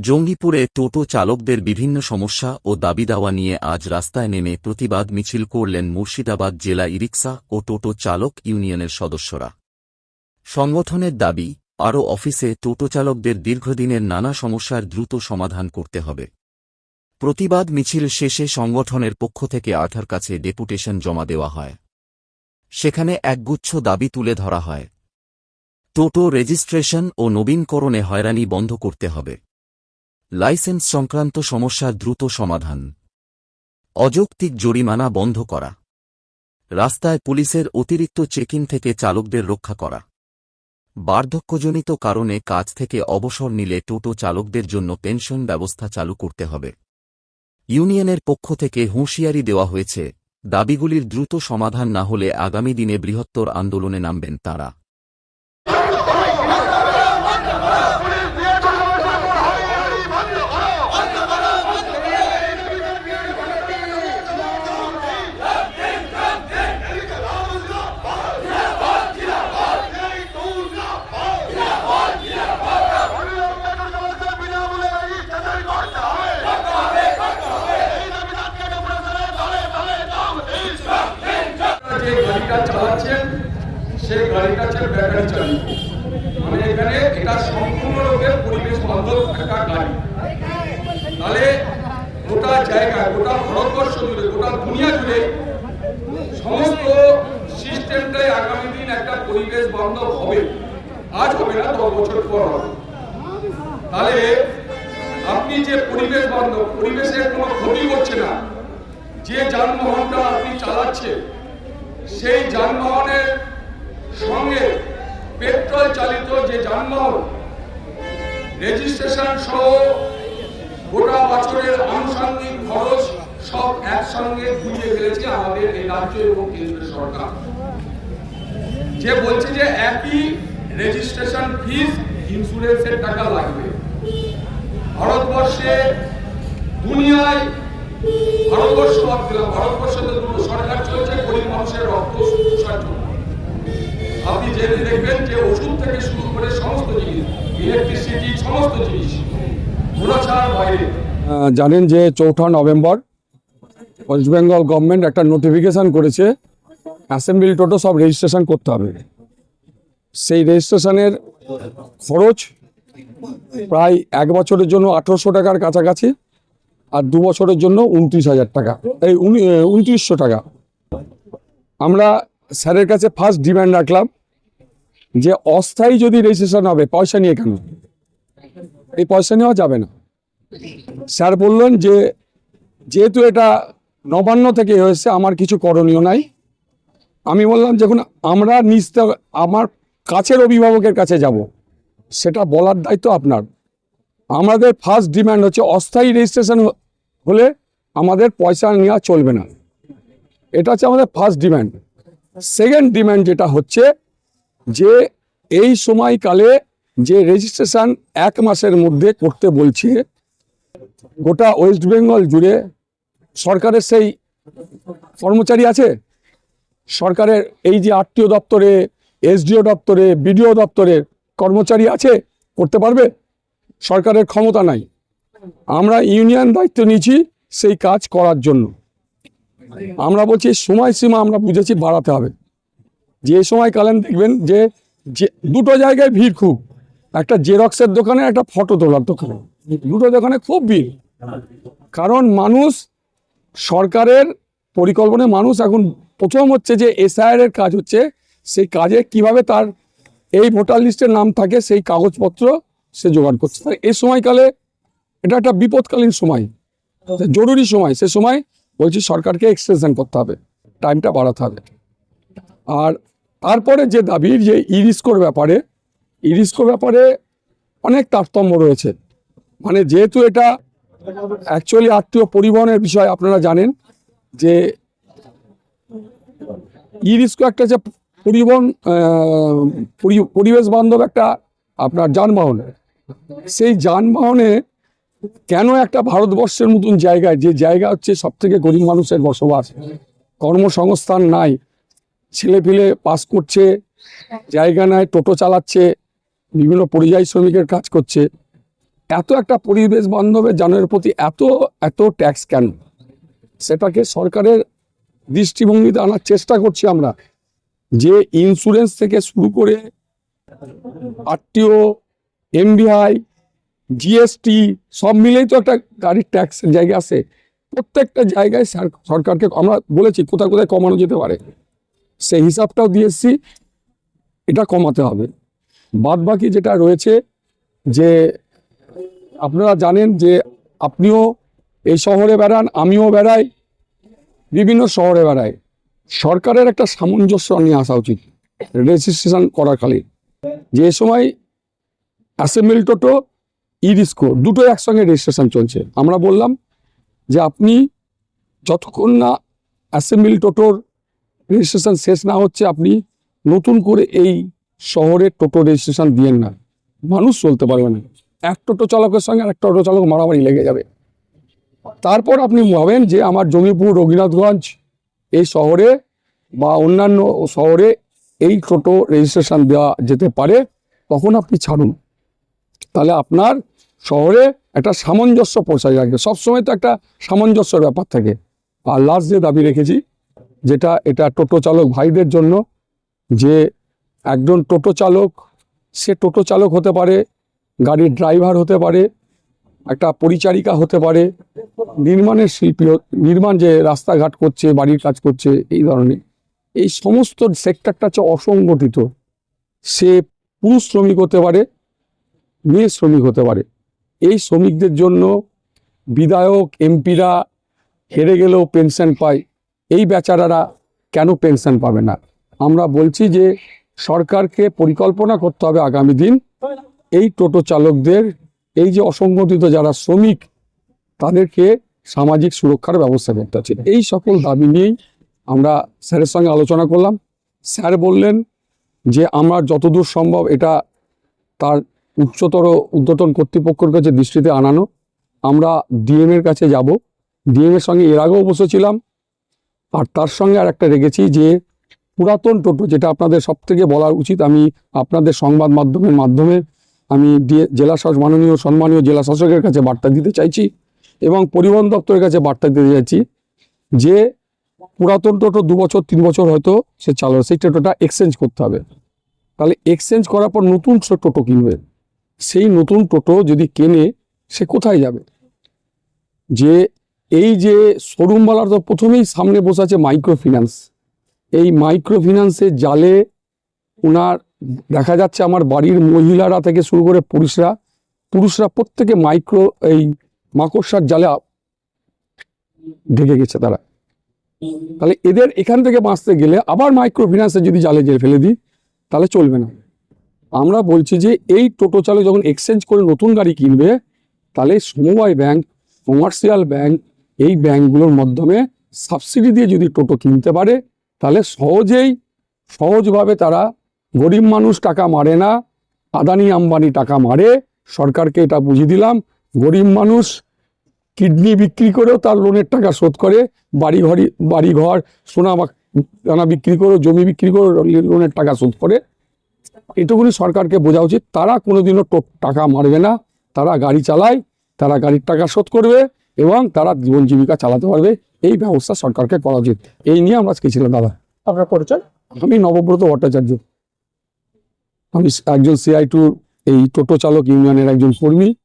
জঙ্গিপুরে টোটো চালকদের বিভিন্ন সমস্যা ও দাবি দাওয়া নিয়ে আজ রাস্তায় নেমে প্রতিবাদ মিছিল করলেন মুর্শিদাবাদ জেলা ইরিক্সা ও টোটো চালক ইউনিয়নের সদস্যরা। সংগঠনের দাবি, আরও অফিসে টোটো চালকদের দীর্ঘদিনের নানা সমস্যার দ্রুত সমাধান করতে হবে। প্রতিবাদ মিছিল শেষে সংগঠনের পক্ষ থেকে আঠার কাছে ডেপুটেশন জমা দেওয়া হয়। সেখানে একগুচ্ছ দাবি তুলে ধরা হয়। টোটো রেজিস্ট্রেশন ও নবীনকরণে হয়রানি বন্ধ করতে হবে। লাইসেন্স সংক্রান্ত সমস্যার দ্রুত সমাধান। অযৌক্তিক জরিমানা বন্ধ করা। রাস্তায় পুলিশের অতিরিক্ত চেকিং থেকে চালকদের রক্ষা করা। বার্ধক্যজনিত কারণে কাজ থেকে অবসর নিলে টোটো চালকদের জন্য পেনশন ব্যবস্থা চালু করতে হবে। ইউনিয়নের পক্ষ থেকে হুঁশিয়ারি দেওয়া হয়েছে, দাবিগুলির দ্রুত সমাধান না হলে আগামী দিনে বৃহত্তর আন্দোলনে নামবেন তাঁরা। সেই গাড়িটা হচ্ছে ব্যাটারি চালিত মানে এখানে এটা সম্পূর্ণরূপে পরিবেশ বান্ধব একটা গাড়ি। তাহলে গোটা জায়গায় গোটা ভারতবর্ষ জুড়ে, গোটা দুনিয়া জুড়ে সমস্ত সিস্টেমটাই আগামী দিন একটা পরিবেশ বান্ধব হবে। আজ হবে না, দশ বছর পর হবে। তাহলে আপনি যে পরিবেশ বান্ধব, পরিবেশের কোনো ক্ষতি করছে না। যে যানবাহনটা আপনি চালাচ্ছেন সেই যানবাহনের সঙ্গে পেট্রোল চালিত যে যানবাহন রেজিস্ট্রেশন সহ গোটা বছরের আনুষঙ্গিক খরচ সব একসঙ্গে ঘুরিয়ে ফেলেছে আমাদের এই রাজ্য এবং কেন্দ্র সরকার। যে বলছে যে একই রেজিস্ট্রেশন ফিস ইন্স্যুরেন্সের টাকা লাগবে। ভারতবর্ষে দুনিয়ায় ভারতবর্ষ ভারতবর্ষে তো সরকার চলছে, গরিব মানুষের রক্ত আপনি জেনে দেখবেন যে ওষুধ থেকে শুরু করে সমস্ত জিনিস ইলেকট্রিসিটি সমস্ত জিনিস জানেন যে চৌঠা নভেম্বর ওয়েস্ট বেঙ্গল গভর্নমেন্ট একটা নোটিফিকেশন করেছে অ্যাসেম্বলি টোটো সব রেজিস্ট্রেশন করতে হবে। সেই রেজিস্ট্রেশনের খরচ প্রায় এক বছরের জন্য আঠেরোশো টাকার কাছাকাছি আর দু বছরের জন্য উনত্রিশ হাজার টাকা। এই উনত্রিশশো টাকা। আমরা স্যারের কাছে ফার্স্ট ডিমান্ড রাখলাম যে অস্থায়ী যদি রেজিস্ট্রেশন হবে, পয়সা নিয়ে কেন? এই পয়সা নেওয়া যাবে না। স্যার বললেন যে, যেহেতু এটা নবান্ন থেকে হয়েছে, আমার কিছু করণীয় নাই। আমি বললাম যখন আমরা নিজ আমার কাছের অভিভাবকের কাছে যাব। সেটা বলার দায়িত্ব আপনার। আমাদের ফার্স্ট ডিম্যান্ড হচ্ছে অস্থায়ী রেজিস্ট্রেশন হলে আমাদের পয়সা নেওয়া চলবে না। এটা হচ্ছে আমাদের ফার্স্ট ডিমান্ড সেকেন্ড ডিমান্ড যেটা হচ্ছে যে এই সময়কালে যে রেজিস্ট্রেশন এক মাসের মধ্যে করতে বলছে, গোটা ওয়েস্ট বেঙ্গল জুড়ে সরকারের সেই কর্মচারী আছে? সরকারের এই যে আত্মীয় দপ্তরে, এসডিও দপ্তরে, বিডিও দপ্তরে কর্মচারী আছে, করতে পারবে? সরকারের ক্ষমতা নাই। আমরা ইউনিয়ন দায়িত্ব নিয়েছি সেই কাজ করার জন্য। আমরা বলছি সময়সীমা আমরা বুঝেছি বাড়াতে হবে। যে সময় কালেন দেখবেন যে যে দুটো জায়গায় ভিড় খুব। একটা জেরক্সের দোকানে, একটা ফটো তোলার দোকানে। দুটো দোকানে খুব ভিড়। কারণ মানুষ, সরকারের পরিকল্পনায় মানুষ এখন প্রথম হচ্ছে যে এসআইআর এর কাজ হচ্ছে, সেই কাজে কীভাবে তার এই ভোটার লিস্টের নাম থাকে, সেই কাগজপত্র সে জোগাড় করছে। এই সময়কালে এটা একটা বিপদকালীন সময়। জরুরি সময়। সে সময় বলছি সরকারকে এক্সটেনশন করতে হবে টাইমটা বাড়াতে হবে। আর তারপরে যে দাবির যে ইরিস্কোর ব্যাপারে ইরিস্কোর ব্যাপারে অনেক তারতম্য রয়েছে। মানে যেহেতু এটা অ্যাকচুয়ালি আত্মীয় পরিবহনের বিষয়, আপনারা জানেন যে ইরিস্কো একটা যে পরিবহন পরিবেশ বান্ধব একটা আপনার যানবাহন, সেই যানবাহনে কেন একটা ভারতবর্ষের মতন জায়গায়, যে জায়গা হচ্ছে সব থেকে গরিব মানুষের বসবাস, কর্মসংস্থান নাই ছেলে পেলে পাস করছে, জায়গা নাই, টোটো চালাচ্ছে, বিভিন্ন পরিযায়ী শ্রমিকের কাজ করছে, এত একটা পরিবেশ বান্ধবের যানের প্রতি এত এত ট্যাক্স কেন? সেটাকে সরকারের দৃষ্টিভঙ্গিতে আনার চেষ্টা করছি আমরা, যে ইন্স্যুরেন্স থেকে শুরু করে, আরটিও এমবিআই জিএসটি সব মিলেই তো একটা গাড়ির ট্যাক্সের জায়গা আছে। প্রত্যেকটা জায়গায় সরকারকে আমরা বলেছি কোথায় কোথায় কমানো যেতে পারে। সেই হিসাবটাও দিয়ে এসছি, এটা কমাতে হবে। বাদ বাকি যেটা রয়েছে যে, আপনারা জানেন যে আপনিও এই শহরে বেড়ান, আমিও বেড়াই, বিভিন্ন শহরে বেড়াই। সরকারের একটা সামঞ্জস্য নিয়ে আসা উচিত রেজিস্ট্রেশন করার খালি। যে সময় অ্যাসেম্বলি টোটো ই রিস্কো দুটো একসঙ্গে রেজিস্ট্রেশন চলছে। আমরা বললাম যে আপনি যতক্ষণ না অ্যাসেম্বলি টোটোর রেজিস্ট্রেশন শেষ না হচ্ছে, আপনি নতুন করে এই শহরে টোটো রেজিস্ট্রেশন দিয়েন না। মানুষ চলতে পারবে না। এক টোটো চালকের সঙ্গে এক টোটো চালক মারামারি লেগে যাবে। তারপর আপনি ভাবেন যে আমার জমিপুর, রঘুনাথগঞ্জ এই শহরে বা অন্যান্য শহরে এই টোটো রেজিস্ট্রেশন দেওয়া যেতে পারে, তখন আপনি ছাড়ুন। তাহলে আপনার শহরে একটা সামঞ্জস্য পৌঁছায় রাখবে। সবসময় তো একটা সামঞ্জস্যর ব্যাপার থাকে। আর লাস্ট যে দাবি রেখেছি, যেটা এটা টোটো চালক ভাইদের জন্য, যে একজন টোটো চালক, সে টোটো চালক হতে পারে, গাড়ির ড্রাইভার হতে পারে, একটা পরিচারিকা হতে পারে, নির্মাণের শিল্পী নির্মাণ যে রাস্তাঘাট করছে, বাড়ির কাজ করছে, এই ধরনের। এই সমস্ত সেক্টরটা হচ্ছে অসংগঠিত। সে পুরুষ শ্রমিক হতে পারে, মেয়ে শ্রমিক হতে পারে। এই শ্রমিকদের জন্য বিধায়ক, এমপিরা হেরে গেলেও পেনশন পায়। এই বেচারারা কেন পেনশন পাবে না? আমরা বলছি যে সরকারকে পরিকল্পনা করতে হবে আগামী দিন। এই টোটো চালকদের, এই যে অসংগঠিত যারা শ্রমিক, তাদেরকে সামাজিক সুরক্ষার ব্যবস্থা করতে হচ্ছে। এই সকল দাবি নিয়েই আমরা স্যারের সঙ্গে আলোচনা করলাম। স্যার বললেন যে, আমরা যতদূর সম্ভব এটা তার উচ্চতর উদ্যতন কর্তৃপক্ষের কাছে দৃষ্টিতে আনানো। আমরা ডিএম এর কাছে যাব। ডিএম এর সঙ্গে এর আগেও বসেছিলাম আর তার সঙ্গে আর একটা রেখেছি যে পুরাতন টোটো, যেটা আপনাদের সব থেকে বলা উচিত, আমি আপনাদের সংবাদ মাধ্যমের মাধ্যমে আমি জেলা শাসক মাননীয়, সম্মানীয় জেলা শাসকের কাছে বার্তা দিতে চাইছি এবং পরিবহন দপ্তরের কাছে বার্তা দিতে চাইছি যে পুরাতন টোটো দু বছর, তিন বছর হয়তো সে চালাবে, সেই টোটোটা এক্সচেঞ্জ করতে হবে। তাহলে এক্সচেঞ্জ করার পর নতুন টোটো কিনবে। সেই নতুন টোটো যদি কেনে, সে কোথায় যাবে? যে এই যে শোরুমওয়ালার তো প্রথমেই সামনে বসে আছে মাইক্রো ফিন্যান্স এই মাইক্রো ফিন্যান্সের জালে ওনার দেখা যাচ্ছে আমার বাড়ির মহিলারা থেকে শুরু করে পুরুষরা পুরুষরা প্রত্যেকে মাইক্রো, এই মাকড়সার জালে ঢেকে গেছে তারা। তাহলে এদের এখান থেকে বাঁচতে গেলে আবার মাইক্রো ফিন্যান্সে যদি জালে যে ফেলে দিই, তাহলে চলবে না। আমরা বলছি যে এই টোটো চালক যখন এক্সচেঞ্জ করে নতুন গাড়ি কিনবে, তাহলে সমবায় ব্যাংক কমার্শিয়াল ব্যাংক এই ব্যাংকগুলোর মাধ্যমে সাবসিডি দিয়ে যদি টোটো কিনতে পারে, তাহলে সহজেই সহজভাবে তারা গরিব মানুষ টাকা মারে না, আদানি আম্বানি টাকা মারে। সরকারকে এটা বুঝিয়ে দিলাম, গরিব মানুষ কিডনি বিক্রি করেও তার লোনের টাকা শোধ করে বাড়ি ঘড়ি বাড়ি ঘর সোনা দানা বিক্রি করে জমি বিক্রি করে লোনের টাকা শোধ করে। এটুকুনি সরকারকে বোঝা উচিত তারা কোনোদিনও টাকা মারবে না। তারা গাড়ি চালায় তারা গাড়ির টাকা শোধ করবে এবং তারা জীবন জীবিকা চালাতে পারবে। এই ব্যবস্থা সরকারকে করা উচিত। এই নিয়ে আমরা আজকে ছিলাম দাদা। আপনার পরিচয়? আমি নবব্রত ভট্টাচার্য। আমি একজন সিআই এই টোটো চালক ইউনিয়নের একজন কর্মী।